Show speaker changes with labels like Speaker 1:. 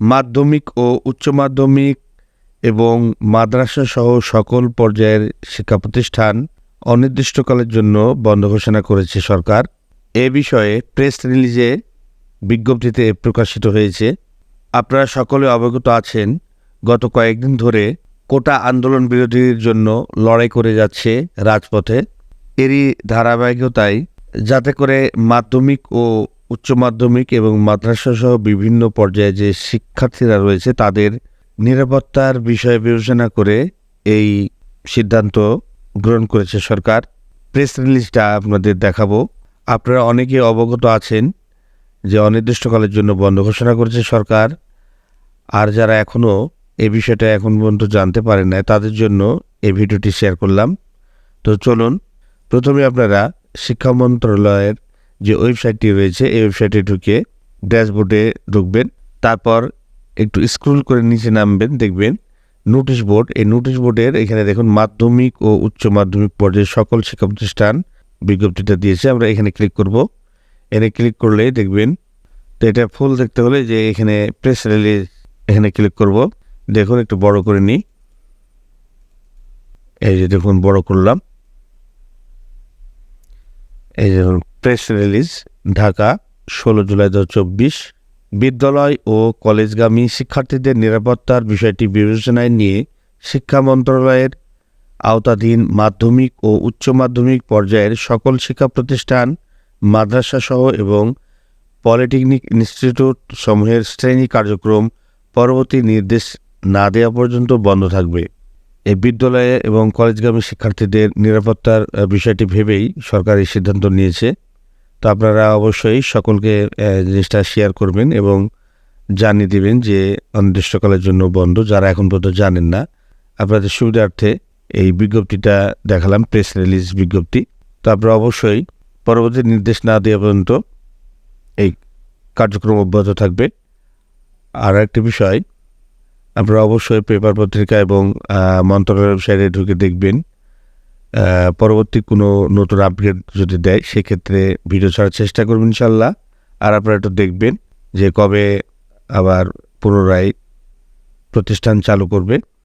Speaker 1: মাধ্যমিক ও উচ্চ মাধ্যমিক এবং মাদ্রাসা সহ সকল পর্যায়ের শিক্ষা প্রতিষ্ঠান অনির্দিষ্টকালের জন্য বন্ধ ঘোষণা করেছে সরকার। এ বিষয়ে প্রেস রিলিজে বিজ্ঞপ্তিতে প্রকাশিত হয়েছে, আপনারা সকলে অবগত আছেন, গত কয়েকদিন ধরে কোটা আন্দোলন বিরোধীর জন্য লড়াই করে যাচ্ছে রাজপথে। এরই ধারাবাহিকতায় যাতে করে মাধ্যমিক ও উচ্চ মাধ্যমিক এবং মাদ্রাসা সহ বিভিন্ন পর্যায়ে যে শিক্ষার্থীরা রয়েছে, তাদের নিরাপত্তার বিষয়ে বিবেচনা করে এই সিদ্ধান্ত গ্রহণ করেছে সরকার। প্রেস রিলিজটা আপনাদের দেখাবো। আপনারা অনেকে অবগত আছেন যে অনির্দিষ্টকালের জন্য বন্ধ ঘোষণা করেছে সরকার। আর যারা এখনও এই বিষয়টা এখন পর্যন্ত জানতে পারেন না তাদের জন্য এই ভিডিওটি শেয়ার করলাম। তো চলুন, প্রথমে আপনারা শিক্ষা মন্ত্রণালয়ের যে ওয়েবসাইটটি রয়েছে, এই ওয়েবসাইটে ঢুকে ড্যাশবোর্ডে ঢুকবেন। তারপর একটু স্ক্রল করে নিচে নামবেন, দেখবেন নোটিশ বোর্ড এই নোটিশ বোর্ডের এখানে দেখুন মাধ্যমিক ও উচ্চ মাধ্যমিক পর্যায়ে সকল শিক্ষা প্রতিষ্ঠান বিজ্ঞপ্তিটা দিয়েছে। আমরা এখানে ক্লিক করব। এখানে ক্লিক করলে দেখবেন তো এটা ফুল দেখতে হলে যে এখানে প্রেস রিলিজ এখানে ক্লিক করব। দেখুন একটু বড় করে নিই। এই যে দেখুন বড় করলাম। এই যে প্রেস রিলিজ, ঢাকা, ষোলো জুলাই দু চব্বিশ। বিদ্যালয় ও কলেজগামী শিক্ষার্থীদের নিরাপত্তার বিষয়টি বিবেচনায় নিয়ে শিক্ষা মন্ত্রণালয়ের আওতাধীন মাধ্যমিক ও উচ্চ মাধ্যমিক পর্যায়ের সকল শিক্ষা প্রতিষ্ঠান মাদ্রাসা সহ এবং পলিটেকনিক ইনস্টিটিউট সমূহের শ্রেণি কার্যক্রম পরবর্তী নির্দেশ না দেওয়া পর্যন্ত বন্ধ থাকবে। এই বিদ্যালয়ে এবং কলেজগামী শিক্ষার্থীদের নিরাপত্তার বিষয়টি ভেবেই সরকার এই সিদ্ধান্ত নিয়েছে। তো আপনারা অবশ্যই সকলকে জিনিসটা শেয়ার করবেন এবং জানিয়ে দিবেন যে অনির্দিষ্টকালের জন্য বন্ধ যারা এখন পর্যন্ত জানেন না। আপনাদের সুবিধার্থে এই বিজ্ঞপ্তিটা দেখালাম প্রেস রিলিজ বিজ্ঞপ্তি। তো আপনারা অবশ্যই পরবর্তী নির্দেশ না দেওয়া পর্যন্ত এই কার্যক্রম অব্যাহত থাকবে। আর একটি বিষয় আপনারা অবশ্যই পেপার পত্রিকা এবং আহ, মন্ত্রণালয়ের ওয়েবসাইটে ঢুকে দেখবেন। পরবর্তী কোনো নতুন আপডেট যদি দেয়, সেক্ষেত্রে ভিডিও ছাড়ার চেষ্টা করবেন ইনশাল্লাহ আর আপনারা একটু দেখবেন যে কবে আবার পুনরায় প্রতিষ্ঠান চালু করবে।